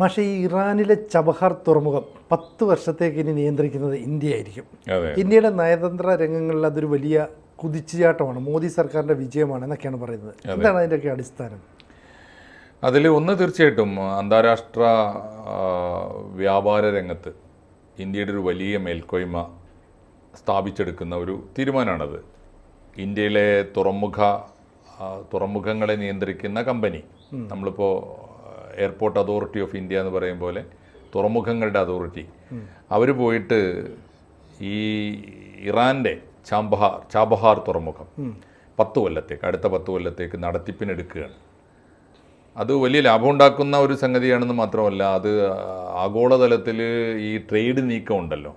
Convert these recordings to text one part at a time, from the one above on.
പക്ഷേ ഈ ഇറാനിലെ ചബഹാർ തുറമുഖം പത്ത് വർഷത്തേക്ക് ഇനി നിയന്ത്രിക്കുന്നത് ഇന്ത്യ ആയിരിക്കും ഇന്ത്യയുടെ നയതന്ത്ര രംഗങ്ങളിൽ അതൊരു വലിയ കുതിച്ചുചാട്ടമാണ് മോദി സർക്കാരിന്റെ വിജയമാണ് എന്നൊക്കെയാണ് പറയുന്നത്. എന്താണ് അതിന്റെയൊക്കെ അടിസ്ഥാനം? അതിൽ ഒന്ന് തീർച്ചയായിട്ടും അന്താരാഷ്ട്ര വ്യാപാര രംഗത്ത് ഇന്ത്യയുടെ ഒരു വലിയ മേൽക്കോയ്മ സ്ഥാപിച്ചെടുക്കുന്ന ഒരു തീരുമാനമാണത്. ഇന്ത്യയിലെ തുറമുഖ തുറമുഖങ്ങളെ നിയന്ത്രിക്കുന്ന കമ്പനി നമ്മളിപ്പോൾ എയർപോർട്ട് അതോറിറ്റി ഓഫ് ഇന്ത്യ എന്ന് പറയും പോലെ തുറമുഖങ്ങളുടെ അതോറിറ്റി. അവർ പോയിട്ട് ഈ ഇറാന്റെ ചാബഹാർ ചാബഹാർ തുറമുഖം പത്ത് കൊല്ലത്തേക്ക് അടുത്ത പത്ത് കൊല്ലത്തേക്ക് നടത്തിപ്പിനെടുക്കുകയാണ്. അത് വലിയ ലാഭം ഉണ്ടാക്കുന്ന ഒരു സംഗതിയാണെന്ന് മാത്രമല്ല അത് ആഗോളതലത്തിൽ ഈ ട്രേഡ് നീക്കം ഉണ്ടല്ലോ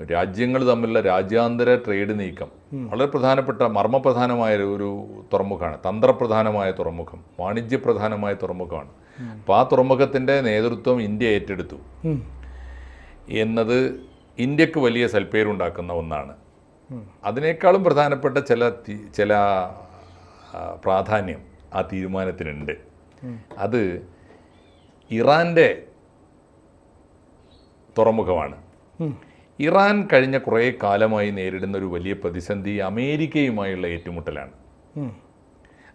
രാജ്യങ്ങൾ തമ്മിലുള്ള രാജ്യാന്തര ട്രേഡ് നീക്കം വളരെ പ്രധാനപ്പെട്ട മർമ്മപ്രധാനമായ ഒരു തുറമുഖമാണ് തന്ത്രപ്രധാനമായ തുറമുഖം വാണിജ്യപ്രധാനമായ തുറമുഖമാണ്. അപ്പോൾ ആ തുറമുഖത്തിന്റെ നേതൃത്വം ഇന്ത്യ ഏറ്റെടുത്തു. എന്നത് ഇന്ത്യയ്ക്ക് വലിയ സൽപ്പേരുണ്ടാക്കുന്ന ഒന്നാണ്. അതിനേക്കാളും പ്രധാനപ്പെട്ട ചില ചില പ്രാധാന്യം ആ തീരുമാനത്തിനുണ്ട്. അത് ഇറാന്റെ തുറമുഖമാണ്. ഇറാൻ കഴിഞ്ഞ കുറേ കാലമായി നേരിടുന്ന ഒരു വലിയ പ്രതിസന്ധി അമേരിക്കയുമായുള്ള ഏറ്റുമുട്ടലാണ്.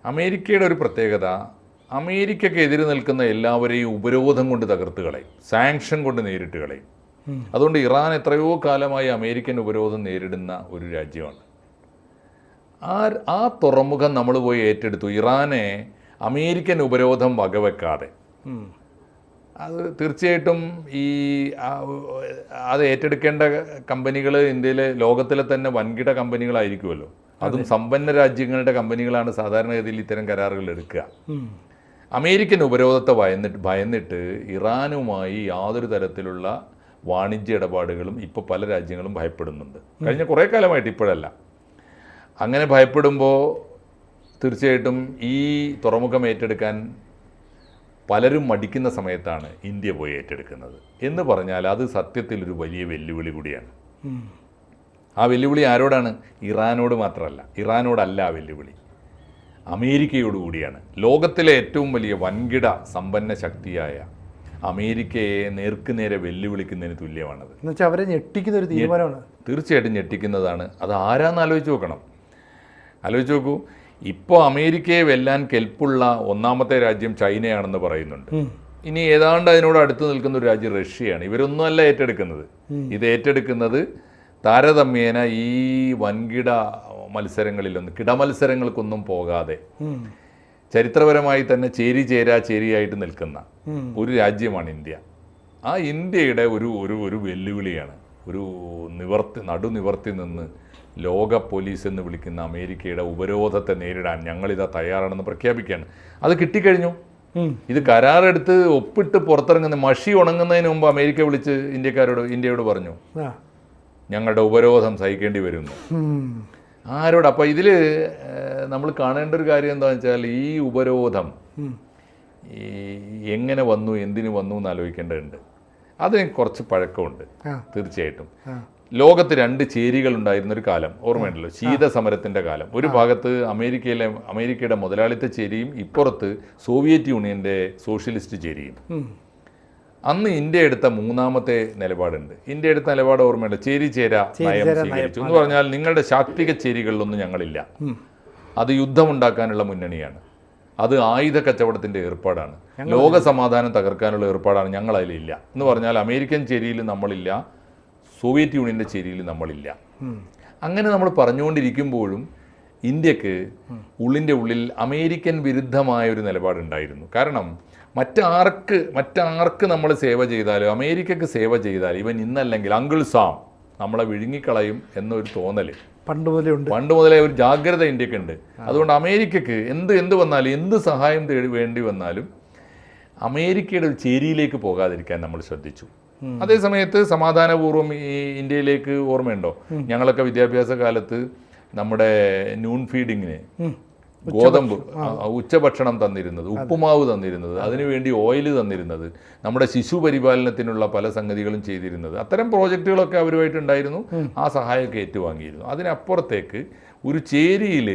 അമേരിക്കയുടെ ഒരു പ്രത്യേകത അമേരിക്കയ്ക്ക് എതിരെ നിൽക്കുന്ന എല്ലാവരെയും ഉപരോധം കൊണ്ട് തകർത്ത് കളയും സാങ്ഷൻ കൊണ്ട് നേരിട്ട് കളയും. അതുകൊണ്ട് ഇറാൻ എത്രയോ കാലമായി അമേരിക്കൻ ഉപരോധം നേരിടുന്ന ഒരു രാജ്യമാണ്. ആ ആ തുറമുഖം നമ്മൾ പോയി ഏറ്റെടുത്തു. ഇറാനെ അമേരിക്കൻ ഉപരോധം വകവെക്കാതെ. അത് തീർച്ചയായിട്ടും ഈ അത് ഏറ്റെടുക്കേണ്ട കമ്പനികൾ ഇന്ത്യയിലെ ലോകത്തിലെ തന്നെ വൻകിട കമ്പനികളായിരിക്കുമല്ലോ. അതും സമ്പന്ന രാജ്യങ്ങളുടെ കമ്പനികളാണ് സാധാരണഗതിയിൽ ഇത്തരം കരാറുകൾ എടുക്കുക. അമേരിക്കൻ ഉപരോധത്തെ ഭയന്നിട്ട് ഭയന്നിട്ട് ഇറാനുമായി യാതൊരു തരത്തിലുള്ള വാണിജ്യ ഇടപാടുകളും ഇപ്പോൾ പല രാജ്യങ്ങളും ഭയപ്പെടുന്നുണ്ട്. കഴിഞ്ഞ കുറേ കാലമായിട്ട് ഇപ്പോഴല്ല. അങ്ങനെ ഭയപ്പെടുമ്പോൾ തീർച്ചയായിട്ടും ഈ തുറമുഖം ഏറ്റെടുക്കാൻ പലരും മടിക്കുന്ന സമയത്താണ് ഇന്ത്യ പോയി ഏറ്റെടുക്കുന്നത്. എന്ന് പറഞ്ഞാൽ അത് സത്യത്തിൽ ഒരു വലിയ വെല്ലുവിളി കൂടിയാണ്. ആ വെല്ലുവിളി ആരോടാണ്? ഇറാനോട് മാത്രമല്ല. ഇറാനോടല്ല ആ വെല്ലുവിളി. അമേരിക്കയോട് കൂടിയാണ്. ലോകത്തിലെ ഏറ്റവും വലിയ വൻകിട സമ്പന്ന ശക്തിയായ അമേരിക്കയെ നേർക്കുനേരെ വെല്ലുവിളിക്കുന്നതിന് തുല്യമാണത്. എന്നുവെച്ചാൽ അവരെ ഞെട്ടിക്കുന്ന ഒരു തീരുമാനമാണ്. തീർച്ചയായിട്ടും ഞെട്ടിക്കുന്നതാണ്. അത് ആരാന്ന് ആലോചിച്ച് നോക്കണം. ആലോചിച്ച് നോക്കൂ. ഇപ്പോൾ അമേരിക്കയെ വെല്ലാൻ കെൽപ്പുള്ള ഒന്നാമത്തെ രാജ്യം ചൈനയാണെന്ന് പറയുന്നുണ്ട്. ഇനി ഏതാണ്ട് അതിനോട് അടുത്ത് നിൽക്കുന്ന ഒരു രാജ്യം റഷ്യയാണ്. ഇവരൊന്നുമല്ല ഏറ്റെടുക്കുന്നത്. ഇത് ഏറ്റെടുക്കുന്നത് താരതമ്യേന ഈ വൻകിട മത്സരങ്ങളിലൊന്നും കിടമത്സരങ്ങൾക്കൊന്നും പോകാതെ ചരിത്രപരമായി തന്നെ ചേരി ചേരാ ചേരിയായിട്ട് നിൽക്കുന്ന ഒരു രാജ്യമാണ് ഇന്ത്യ. ആ ഇന്ത്യയുടെ ഒരു ഒരു ഒരു വെല്ലുവിളിയാണ്. ഒരു നിവർത്തി നടുനിവർത്തി നിന്ന് ലോക പോലീസ് എന്ന് വിളിക്കുന്ന അമേരിക്കയുടെ ഉപരോധത്തെ നേരിടാൻ ഞങ്ങളിതാ തയ്യാറാണെന്ന് പ്രഖ്യാപിക്കുകയാണ്. അത് കിട്ടിക്കഴിഞ്ഞു. ഇത് കരാറെടുത്ത് ഒപ്പിട്ട് പുറത്തിറങ്ങുന്ന മഷി ഉണങ്ങുന്നതിന് മുമ്പ് അമേരിക്ക വിളിച്ച് ഇന്ത്യക്കാരോട് ഇന്ത്യയോട് പറഞ്ഞു. ഞങ്ങളുടെ ഉപരോധം സഹിക്കേണ്ടി വരുന്നു. ആരോട്? അപ്പോൾ ഇതിൽ നമ്മൾ കാണേണ്ട ഒരു കാര്യം എന്താണെന്ന് വെച്ചാൽ ഈ ഉപരോധം എങ്ങനെ വന്നു എന്തിനു വന്നു എന്ന് ആലോചിക്കേണ്ടതുണ്ട്. അതിന് കുറച്ച് പഴക്കമുണ്ട്. തീർച്ചയായിട്ടും. ലോകത്ത് രണ്ട് ചേരികൾ ഉണ്ടായിരുന്ന ഒരു കാലം ഓർമ്മയുണ്ടല്ലോ? ശീതസമരത്തിന്റെ കാലം. ഒരു ഭാഗത്ത് അമേരിക്കയിലെ അമേരിക്കയുടെ മുതലാളിത്ത ചേരിയും ഇപ്പുറത്ത് സോവിയറ്റ് യൂണിയന്റെ സോഷ്യലിസ്റ്റ് ചേരിയും. അന്ന് ഇന്ത്യ എടുത്ത മൂന്നാമത്തെ നിലപാടുണ്ട്. ഇന്ത്യ എടുത്ത നിലപാട് ഓർമ്മയുണ്ട്? ചേരി ചേര നയം സ്വീകരിച്ചു എന്ന് പറഞ്ഞാൽ നിങ്ങളുടെ ശാക്തിക ചേരികളിലൊന്നും ഞങ്ങളില്ല. അത് യുദ്ധമുണ്ടാക്കാനുള്ള മുന്നണിയാണ്. അത് ആയുധ കച്ചവടത്തിന്റെ ഏർപ്പാടാണ്. ലോക സമാധാനം തകർക്കാനുള്ള ഏർപ്പാടാണ് ഞങ്ങൾ അതിലില്ല എന്ന് പറഞ്ഞാൽ അമേരിക്കൻ ചേരിയിൽ നമ്മളില്ല. സോവിയറ്റ് യൂണിയന്റെ ചേരിയിൽ നമ്മളില്ല. അങ്ങനെ നമ്മൾ പറഞ്ഞുകൊണ്ടിരിക്കുമ്പോഴും ഇന്ത്യയ്ക്ക് ഉള്ളിന്റെ ഉള്ളിൽ അമേരിക്കൻ വിരുദ്ധമായ ഒരു നിലപാടുണ്ടായിരുന്നു. കാരണം മറ്റാർക്ക് മറ്റാർക്ക് നമ്മൾ സേവ ചെയ്താലും അമേരിക്കക്ക് സേവ ചെയ്താൽ ഇവൻ ഇന്നല്ലെങ്കിൽ അങ്കിൾ സാം നമ്മളെ വിഴുങ്ങിക്കളയും എന്നൊരു തോന്നൽ പണ്ട് മുതലേ ഉണ്ട്. പണ്ട് മുതലേ ഒരു ജാഗ്രത ഇന്ത്യക്കുണ്ട്. അതുകൊണ്ട് അമേരിക്കക്ക് എന്ത് എന്ത് വന്നാലും എന്ത് സഹായം തേടി വേണ്ടി വന്നാലും അമേരിക്കയുടെ ഒരു ചേരിയിലേക്ക് പോകാതിരിക്കാൻ നമ്മൾ ശ്രദ്ധിച്ചു. അതേ സമയത്ത് സമാധാനപൂർവം ഈ ഇന്ത്യയിലേക്ക് ഓർമ്മയുണ്ടോ? ഞങ്ങളൊക്കെ വിദ്യാഭ്യാസ കാലത്ത് നമ്മുടെ നൂൺ ഫീഡിങ്ങിന് ഗോതമ്പ് ഉച്ചഭക്ഷണം തന്നിരുന്നത് ഉപ്പുമാവ് തന്നിരുന്നത് അതിനുവേണ്ടി ഓയിൽ തന്നിരുന്നത് നമ്മുടെ ശിശു പരിപാലനത്തിനുള്ള പല സംഗതികളും ചെയ്തിരുന്നത്. അത്തരം പ്രോജക്റ്റുകളൊക്കെ അവരുമായിട്ടുണ്ടായിരുന്നു ആ സഹായമൊക്കെ ഏറ്റുവാങ്ങിയിരുന്നു. അതിനപ്പുറത്തേക്ക് ഒരു ചേരിയിൽ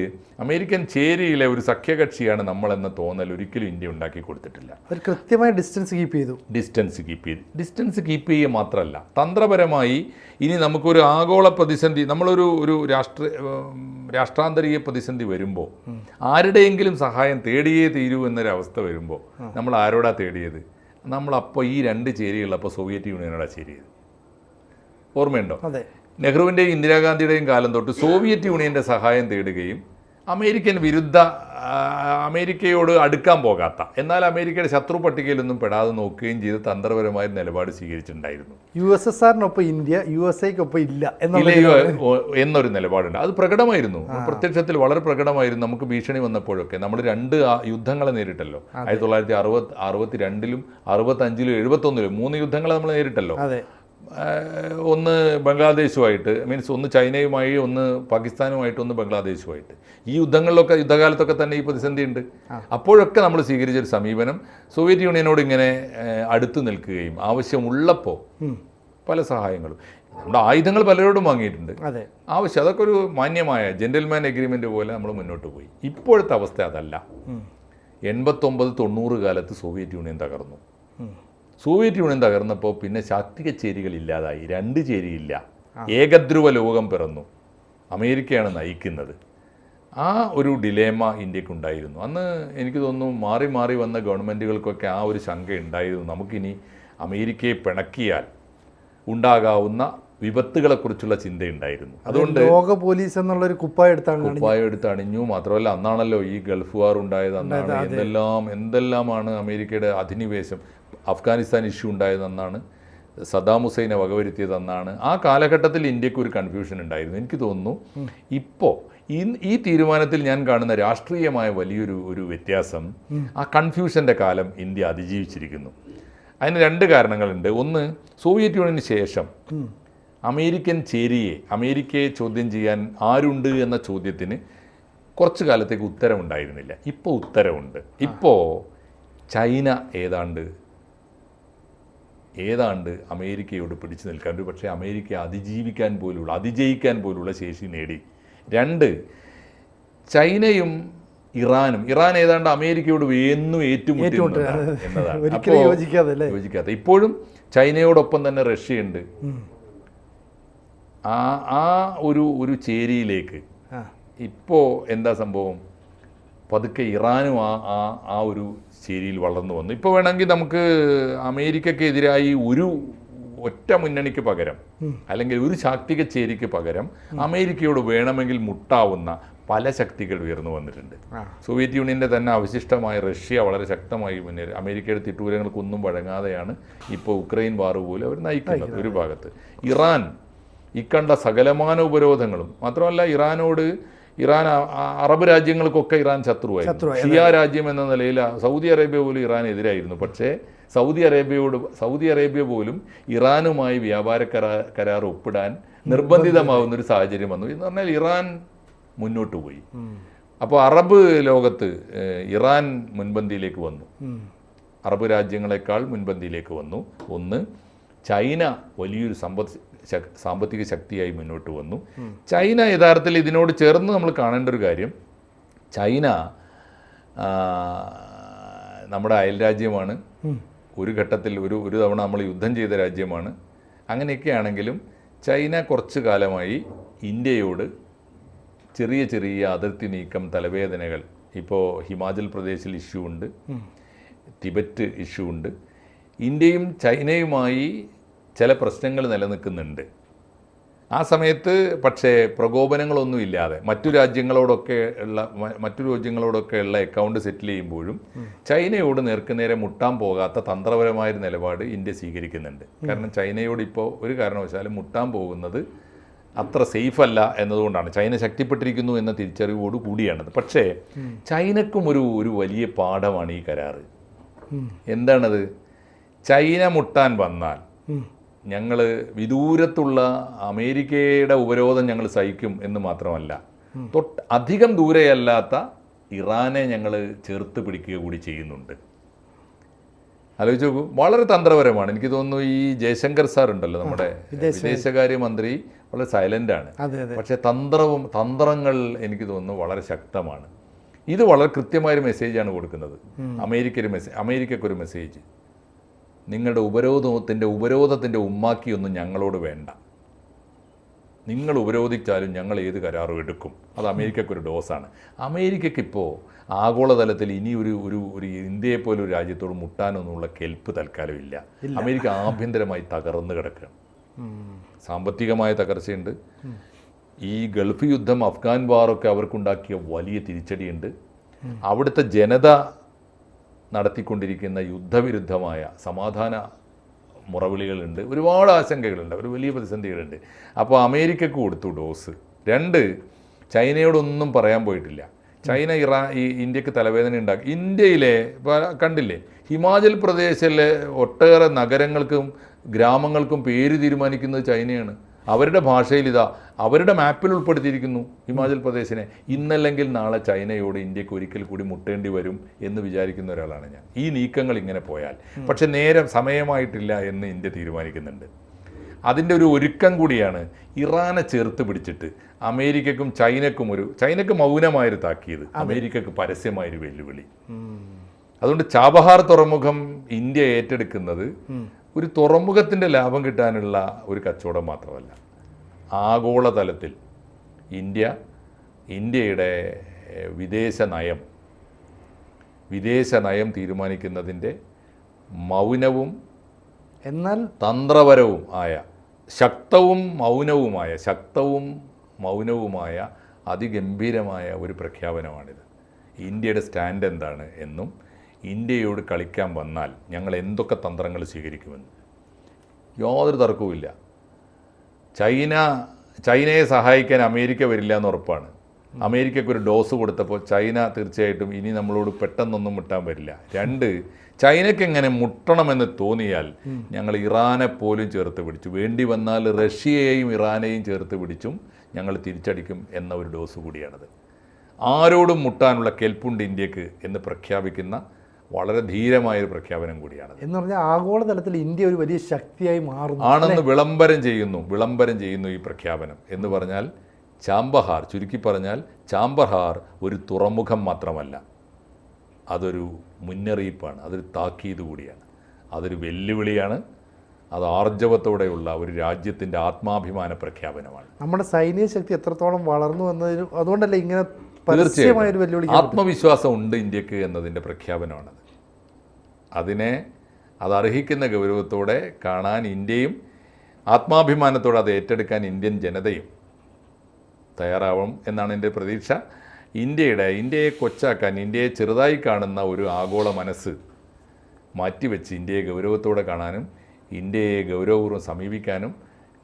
അമേരിക്കൻ ചേരിയിലെ ഒരു സഖ്യകക്ഷിയാണ് നമ്മളെന്ന തോന്നൽ ഒരിക്കലും ഇന്ത്യ ഉണ്ടാക്കി കൊടുത്തിട്ടില്ല. അവർ കൃത്യമായ ഡിസ്റ്റൻസ് കീപ്പ് ചെയ്തു. ഡിസ്റ്റൻസ് കീപ്പ് ചെയ്തു. ഡിസ്റ്റൻസ് കീപ്പ് ചെയ്യുക മാത്രമല്ല തന്ത്രപരമായി ഇനി നമുക്കൊരു ആഗോള പ്രതിസന്ധി നമ്മളൊരു ഒരു രാഷ്ട്ര രാഷ്ട്രാന്തരീയ പ്രതിസന്ധി വരുമ്പോൾ ആരുടെയെങ്കിലും സഹായം തേടിയേ തീരൂ എന്നൊരവസ്ഥ വരുമ്പോൾ നമ്മൾ ആരോടാ തേടിയത്? നമ്മളപ്പോൾ ഈ രണ്ട് ചേരികളിലപ്പോൾ സോവിയറ്റ് യൂണിയനോടാ ചേരിയത്? ഓർമ്മയുണ്ടോ? അതെ. നെഹ്റുവിന്റെയും ഇന്ദിരാഗാന്ധിയുടെയും കാലം തൊട്ട് സോവിയറ്റ് യൂണിയന്റെ സഹായം തേടുകയും അമേരിക്കൻ വിരുദ്ധ അമേരിക്കയോട് അടുക്കാൻ പോകാത്ത എന്നാൽ അമേരിക്കയുടെ ശത്രു പട്ടികയിലൊന്നും പെടാതെ നോക്കുകയും ചെയ്ത് തന്ത്രപരമായ നിലപാട് സ്വീകരിച്ചിട്ടുണ്ടായിരുന്നു. യു എസ് എസ് ആറിനൊപ്പം ഇന്ത്യ യു എസ് എക്കൊപ്പം ഇല്ല എന്നൊരു നിലപാടുണ്ട്. അത് പ്രകടമായിരുന്നു. പ്രത്യക്ഷത്തിൽ വളരെ പ്രകടമായിരുന്നു. നമുക്ക് ഭീഷണി വന്നപ്പോഴൊക്കെ. നമ്മൾ രണ്ട് യുദ്ധങ്ങളെ നേരിട്ടല്ലോ. ആയിരത്തി തൊള്ളായിരത്തി അറുപത്തി അറുപത്തി രണ്ടിലും അറുപത്തഞ്ചിലും എഴുപത്തൊന്നിലും മൂന്ന് യുദ്ധങ്ങളെ നമ്മൾ നേരിട്ടല്ലോ. ഒന്ന് ബംഗ്ലാദേശുമായിട്ട് മീൻസ് ഒന്ന് ചൈനയുമായി ഒന്ന് പാകിസ്ഥാനുമായിട്ട് ഒന്ന് ബംഗ്ലാദേശുമായിട്ട്. ഈ യുദ്ധങ്ങളിലൊക്കെ യുദ്ധകാലത്തൊക്കെ തന്നെ ഈ പ്രതിസന്ധി ഉണ്ട് അപ്പോഴൊക്കെ നമ്മൾ സ്വീകരിച്ച ഒരു സമീപനം സോവിയറ്റ് യൂണിയനോട് ഇങ്ങനെ അടുത്തു നിൽക്കുകയും ആവശ്യമുള്ളപ്പോൾ പല സഹായങ്ങളും. നമ്മുടെ ആയുധങ്ങൾ പലരോടും വാങ്ങിയിട്ടുണ്ട്. അതെ. ആവശ്യം അതൊക്കെ ഒരു മാന്യമായ ജെന്റൽമാൻ എഗ്രിമെന്റ് പോലെ നമ്മൾ മുന്നോട്ട് പോയി. ഇപ്പോഴത്തെ അവസ്ഥ അതല്ല. എൺപത്തൊമ്പത് തൊണ്ണൂറ് കാലത്ത് സോവിയറ്റ് യൂണിയൻ തകർന്നു. സോവിയറ്റ് യൂണിയൻ തകർന്നപ്പോൾ പിന്നെ ശാക്തിക ചേരികൾ ഇല്ലാതായി. രണ്ട് ചേരിയില്ല. ഏകധ്രുവ ലോകം പിറന്നു. അമേരിക്കയാണ് നയിക്കുന്നത്. ആ ഒരു ഡിലേമ ഇന്ത്യക്കുണ്ടായിരുന്നു. അന്ന് എനിക്ക് തോന്നുന്നു മാറി മാറി വന്ന ഗവൺമെന്റുകൾക്കൊക്കെ ആ ഒരു ശങ്ക ഉണ്ടായിരുന്നു. നമുക്കിനി അമേരിക്കയെ പിണക്കിയാൽ ഉണ്ടാകാവുന്ന വിപത്തുകളെക്കുറിച്ചുള്ള ചിന്തയുണ്ടായിരുന്നു. അതുകൊണ്ട് ലോക പോലീസ് എന്നുള്ള ഒരു കുപ്പായ എടുത്താണ് കുപ്പായ എടുത്ത് അണിഞ്ഞു. മാത്രമല്ല അന്നാണല്ലോ ഈ ഗൾഫ് വാർ ഉണ്ടായത് അന്നാണ്. എന്തെല്ലാം എന്തെല്ലാമാണ് അമേരിക്കയുടെ അധിനിവേശം അഫ്ഗാനിസ്ഥാൻ ഇഷ്യൂ ഉണ്ടായത് അന്നാണ് സദാം ഹുസൈനെ വകവരുത്തിയത് അന്നാണ്. ആ കാലഘട്ടത്തിൽ ഇന്ത്യയ്ക്ക് ഒരു കൺഫ്യൂഷൻ ഉണ്ടായിരുന്നു. എനിക്ക് തോന്നുന്നു ഇപ്പോൾ ഈ ഈ തീരുമാനത്തിൽ ഞാൻ കാണുന്ന രാഷ്ട്രീയമായ വലിയൊരു ഒരു വ്യത്യാസം ആ കൺഫ്യൂഷന്റെ കാലം ഇന്ത്യ അതിജീവിച്ചിരിക്കുന്നു. അതിന് രണ്ട് കാരണങ്ങളുണ്ട്. ഒന്ന് സോവിയറ്റ് യൂണിയന് ശേഷം അമേരിക്കൻ ചേരിയെ അമേരിക്കയെ ചോദ്യം ചെയ്യാൻ ആരുണ്ട് എന്ന ചോദ്യത്തിന് കുറച്ചു കാലത്തേക്ക് ഉത്തരമുണ്ടായിരുന്നില്ല ഇപ്പോൾ ഉത്തരവുണ്ട്. ഇപ്പോൾ ചൈന ഏതാണ്ട് ഏതാണ്ട് അമേരിക്കയോട് പിടിച്ചു നിൽക്കാൻ ഒരു പക്ഷേ അമേരിക്ക അതിജീവിക്കാൻ പോലുള്ള അതിജയിക്കാൻ പോലുള്ള ശേഷി നേടി. രണ്ട് ചൈനയും ഇറാനും ഇറാൻ ഏതാണ്ട് അമേരിക്കയോട് വേന്നു ഏറ്റുമുട്ടി എന്നതാണ്. യോജിക്കാതെ യോജിക്കാത്ത ഇപ്പോഴും ചൈനയോടൊപ്പം തന്നെ റഷ്യയുണ്ട്. ആ ആ ഒരു ഒരു ചേരിയിലേക്ക്. ഇപ്പോൾ എന്താ സംഭവം? പതുക്കെ ഇറാനും ആ ആ ആ ഒരു ചേരിയിൽ വളർന്നു വന്നു. ഇപ്പോൾ വേണമെങ്കിൽ നമുക്ക് അമേരിക്കക്കെതിരായി ഒരു ഒറ്റ മുന്നണിക്ക് പകരം അല്ലെങ്കിൽ ഒരു ശാക്തിക ചേരിക്ക് പകരം അമേരിക്കയോട് വേണമെങ്കിൽ മുട്ടാവുന്ന പല ശക്തികൾ ഉയർന്നു വന്നിട്ടുണ്ട്. സോവിയറ്റ് യൂണിയന്റെ തന്നെ അവശിഷ്ടമായ റഷ്യ വളരെ ശക്തമായി മുന്നേറി അമേരിക്കയുടെ തിട്ടൂരങ്ങൾക്കൊന്നും വഴങ്ങാതെയാണ് ഇപ്പോൾ ഉക്രൈൻ വാർ പോലും അവർ നയിക്കുന്നത്. ഒരു ഭാഗത്ത്. ഇറാൻ ഇക്കണ്ട സകലമാന ഉപരോധങ്ങളും. മാത്രമല്ല ഇറാനോട് ഇറാൻ അറബ് രാജ്യങ്ങൾക്കൊക്കെ ഇറാൻ ശത്രുവായിരുന്നു. ശത്രുവായി, ഷിയ രാജ്യം എന്ന നിലയിൽ സൗദി അറേബ്യ പോലും ഇറാൻ എതിരായിരുന്നു. പക്ഷേ സൗദി അറേബ്യയോട് സൗദി അറേബ്യ പോലും ഇറാനുമായി വ്യാപാര കരാ കരാർ ഒപ്പിടാൻ നിർബന്ധിതമാവുന്ന ഒരു സാഹചര്യം വന്നു. എന്ന് പറഞ്ഞാൽ ഇറാൻ മുന്നോട്ട് പോയി. അപ്പോൾ അറബ് ലോകത്ത് ഇറാൻ മുൻപന്തിയിലേക്ക് വന്നു. അറബ് രാജ്യങ്ങളെക്കാൾ മുൻപന്തിയിലേക്ക് വന്നു. ഒന്ന് ചൈന വലിയൊരു സമ്പദ് സാമ്പത്തിക ശക്തിയായി മുന്നോട്ട് വന്നു. ചൈന യഥാർത്ഥത്തിൽ ഇതിനോട് ചേർന്ന് നമ്മൾ കാണേണ്ട ഒരു കാര്യം ചൈന നമ്മുടെ അയൽ രാജ്യമാണ്. ഒരു ഘട്ടത്തിൽ ഒരു ഒരു തവണ നമ്മൾ യുദ്ധം ചെയ്ത രാജ്യമാണ്. അങ്ങനെയൊക്കെയാണെങ്കിലും ചൈന കുറച്ചു കാലമായി ഇന്ത്യയോട് ചെറിയ ചെറിയ അതിർത്തി നീക്കം തലവേദനകൾ. ഇപ്പോൾ ഹിമാചൽ പ്രദേശിൽ ഇഷ്യൂ ഉണ്ട്. ടിബറ്റ് ഇഷ്യൂ ഉണ്ട്. ഇന്ത്യയും ചൈനയുമായി ചില പ്രശ്നങ്ങൾ നിലനിൽക്കുന്നുണ്ട്. ആ സമയത്ത് പക്ഷേ പ്രകോപനങ്ങളൊന്നുമില്ലാതെ മറ്റു രാജ്യങ്ങളോടൊക്കെ ഉള്ള മറ്റു രാജ്യങ്ങളോടൊക്കെ ഉള്ള അക്കൗണ്ട് സെറ്റിൽ ചെയ്യുമ്പോഴും ചൈനയോട് നേർക്കുനേരെ മുട്ടാൻ പോകാത്ത തന്ത്രപരമായൊരു നിലപാട് ഇന്ത്യ സ്വീകരിക്കുന്നുണ്ട്. കാരണം ചൈനയോട് ഇപ്പോൾ ഒരു കാരണവശാലും മുട്ടാൻ പോകുന്നത് അത്ര സേഫ് അല്ല എന്നതുകൊണ്ടാണ്. ചൈന ശക്തിപ്പെട്ടിരിക്കുന്നു എന്ന തിരിച്ചറിവോട് കൂടിയാണത്. പക്ഷേ ചൈനക്കും ഒരു ഒരു വലിയ പാഠമാണ് ഈ കരാറ്. എന്താണത്? ചൈന മുട്ടാൻ വന്നാൽ. ഞങ്ങൾ വിദൂരത്തുള്ള അമേരിക്കയുടെ ഉപരോധം ഞങ്ങൾ സഹിക്കും എന്ന് മാത്രമല്ല. തൊട്ട് അധികം ദൂരെയല്ലാത്ത ഇറാനെ ഞങ്ങൾ ചേർത്ത് പിടിക്കുക കൂടി ചെയ്യുന്നുണ്ട്. ആലോചിച്ച് നോക്കൂ വളരെ തന്ത്രപരമാണ്. എനിക്ക് തോന്നുന്നു ഈ ജയശങ്കർ സാർ ഉണ്ടല്ലോ നമ്മുടെ വിദേശകാര്യ മന്ത്രി വളരെ സൈലന്റാണ് പക്ഷേ തന്ത്രവും തന്ത്രങ്ങൾ എനിക്ക് തോന്നുന്നു വളരെ ശക്തമാണ്. ഇത് വളരെ കൃത്യമായൊരു മെസ്സേജാണ് കൊടുക്കുന്നത്. അമേരിക്കൊരു മെസ്സേജ് അമേരിക്കക്കൊരു മെസ്സേജ് നിങ്ങളുടെ ഉപരോധത്തിന്റെ ഉപരോധത്തിന്റെ ഉമ്മാക്കിയൊന്നും ഞങ്ങളോട് വേണ്ട. നിങ്ങൾ ഉപരോധിച്ചാലും ഞങ്ങൾ ഏത് കരാറും എടുക്കും. അത് അമേരിക്കയ്ക്ക് ഒരു ഡോസാണ്. അമേരിക്കയ്ക്ക് ഇപ്പോൾ ആഗോളതലത്തിൽ ഇനി ഒരു ഒരു ഒരു ഇന്ത്യയെ പോലെ ഒരു രാജ്യത്തോട് മുട്ടാനൊന്നുമുള്ള കെൽപ്പ് തൽക്കാലം ഇല്ല. അമേരിക്ക ആഭ്യന്തരമായി തകർന്നു കിടക്കുകയാണ്. സാമ്പത്തികമായ തകർച്ചയുണ്ട്. ഈ ഗൾഫ് യുദ്ധം അഫ്ഗാൻ വാറൊക്കെ അവർക്കുണ്ടാക്കിയ വലിയ തിരിച്ചടിയുണ്ട്. അവിടുത്തെ ജനത നടത്തിക്കൊണ്ടിരിക്കുന്ന യുദ്ധവിരുദ്ധമായ സമാധാന മുറവിളികളുണ്ട്. ഒരുപാട് ആശങ്കകളുണ്ട്. ഒരു വലിയ പ്രതിസന്ധികളുണ്ട്. അപ്പോൾ അമേരിക്കക്ക് കൊടുത്തു ഡോസ്. രണ്ട് ചൈനയോടൊന്നും പറയാൻ പോയിട്ടില്ല. ചൈന ഇറാ ഈ ഇന്ത്യയ്ക്ക് തലവേദന ഉണ്ടാക്കി. ഇന്ത്യയിലെ കണ്ടില്ലേ ഹിമാചൽ പ്രദേശിലെ ഒട്ടേറെ നഗരങ്ങൾക്കും ഗ്രാമങ്ങൾക്കും പേര് തീരുമാനിക്കുന്നത് ചൈനയാണ്. അവരുടെ ഭാഷയിൽ ഇതാ അവരുടെ മാപ്പിൽ ഉൾപ്പെടുത്തിയിരിക്കുന്നു ഹിമാചൽ പ്രദേശിനെ. ഇന്നല്ലെങ്കിൽ നാളെ ചൈനയോട് ഇന്ത്യയ്ക്ക് ഒരിക്കൽ കൂടി മുട്ടേണ്ടി വരും എന്ന് വിചാരിക്കുന്ന ഒരാളാണ് ഞാൻ. ഈ നീക്കങ്ങൾ ഇങ്ങനെ പോയാൽ. പക്ഷെ നേരം സമയമായിട്ടില്ല എന്ന് ഇന്ത്യ തീരുമാനിക്കുന്നുണ്ട്. അതിന്റെ ഒരു ഒരുക്കം കൂടിയാണ് ഇറാനെ ചേർത്ത് പിടിച്ചിട്ട് അമേരിക്കക്കും ചൈനക്കും ഒരു ചൈനക്ക് മൗനമായൊരു താക്കീത്. അമേരിക്കക്ക് പരസ്യമായൊരു വെല്ലുവിളി. അതുകൊണ്ട് ചാബഹാർ തുറമുഖം ഇന്ത്യ ഏറ്റെടുക്കുന്നത് ഒരു തുറമുഖത്തിന്റെ ലാഭം കിട്ടാനുള്ള ഒരു കച്ചവടം മാത്രമല്ല. ആഗോളതലത്തിൽ ഇന്ത്യ ഇന്ത്യയുടെ വിദേശ നയം വിദേശ നയം തീരുമാനിക്കുന്നതിന്റെ മൗനവും എന്നാൽ തന്ത്രപരവും ആയ ശക്തവും മൗനവുമായ ശക്തവും മൗനവുമായ അതിഗംഭീരമായ ഒരു പ്രഖ്യാപനമാണിത്. ഇന്ത്യയുടെ സ്റ്റാൻഡ് എന്താണ് എന്നും ഇന്ത്യയോട് കളിക്കാൻ വന്നാൽ ഞങ്ങൾ എന്തൊക്കെ തന്ത്രങ്ങൾ സ്വീകരിക്കുമെന്ന്. യാതൊരു തർക്കവുമില്ല ചൈന ചൈനയെ സഹായിക്കാൻ അമേരിക്ക വരില്ല എന്ന് ഉറപ്പാണ്. അമേരിക്കയ്ക്ക് ഒരു ഡോസ് കൊടുത്തപ്പോൾ ചൈന തീർച്ചയായിട്ടും ഇനി നമ്മളോട് പെട്ടെന്നൊന്നും മുട്ടാൻ വരില്ല. രണ്ട് ചൈനയ്ക്ക് എങ്ങനെ മുട്ടണമെന്ന് തോന്നിയാൽ ഞങ്ങൾ ഇറാനെ പോലും ചേർത്ത് പിടിച്ചു. വേണ്ടി വന്നാൽ റഷ്യയെയും ഇറാനെയും ചേർത്ത് പിടിച്ചും ഞങ്ങൾ തിരിച്ചടിക്കും എന്ന ഒരു ഡോസ് കൂടിയാണത്. ആരോടും മുട്ടാനുള്ള കെൽപ്പുണ്ട് ഇന്ത്യയ്ക്ക് എന്ന് പ്രഖ്യാപിക്കുന്ന വളരെ ധീരമായൊരു പ്രഖ്യാപനം കൂടിയാണ് എന്ന് പറഞ്ഞാൽ ആഗോളതലത്തിൽ ഇന്ത്യ ഒരു വലിയ ശക്തിയായി മാറുന്നു ആണെന്ന് വിളംബരം ചെയ്യുന്നു വിളംബരം ചെയ്യുന്നു ഈ പ്രഖ്യാപനം. എന്ന് പറഞ്ഞാൽ ചാമ്പഹാർ ചുരുക്കി പറഞ്ഞാൽ ചാമ്പഹാർ ഒരു തുറമുഖം മാത്രമല്ല. അതൊരു മുന്നറിയിപ്പാണ് അതൊരു താക്കീത് കൂടിയാണ്. അതൊരു വെല്ലുവിളിയാണ് അത് ആർജവത്തോടെയുള്ള ഒരു രാജ്യത്തിന്റെ ആത്മാഭിമാന പ്രഖ്യാപനമാണ്. നമ്മുടെ സൈനിക ശക്തി എത്രത്തോളം വളർന്നു എന്നതിന് അതുകൊണ്ടല്ലേ ഇങ്ങനെ തീർച്ചയായും ആത്മവിശ്വാസം ഉണ്ട് ഇന്ത്യയ്ക്ക് എന്നതിന്റെ പ്രഖ്യാപനമാണത്. അതിനെ അതർഹിക്കുന്ന ഗൗരവത്തോടെ കാണാൻ ഇന്ത്യയും ആത്മാഭിമാനത്തോടെ അത് ഏറ്റെടുക്കാൻ ഇന്ത്യൻ ജനതയും തയ്യാറാവും എന്നാണ് എന്റെ പ്രതീക്ഷ. ഇന്ത്യയുടെ ഇന്ത്യയെ കൊച്ചാക്കാൻ ഇന്ത്യയെ ചെറുതായി കാണുന്ന ഒരു ആഗോള മനസ്സ് മാറ്റിവെച്ച് ഇന്ത്യയെ ഗൗരവത്തോടെ കാണാനും ഇന്ത്യയെ ഗൗരവപൂർവം സമീപിക്കാനും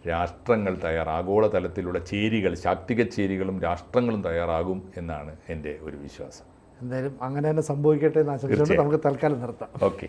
രാഷ്ട്രങ്ങൾ തയ്യാർ ആഗോള തലത്തിലുള്ള ചേരികൾ ശാക്തിക ചേരികളും രാഷ്ട്രങ്ങളും തയ്യാറാകും എന്നാണ് എന്റെ ഒരു വിശ്വാസം. എന്തായാലും അങ്ങനെ തന്നെ സംഭവിക്കട്ടെ എന്ന് ആശംസിച്ചുകൊണ്ട് നമുക്ക് തൽക്കാലം നിർത്താം. ഓക്കെ.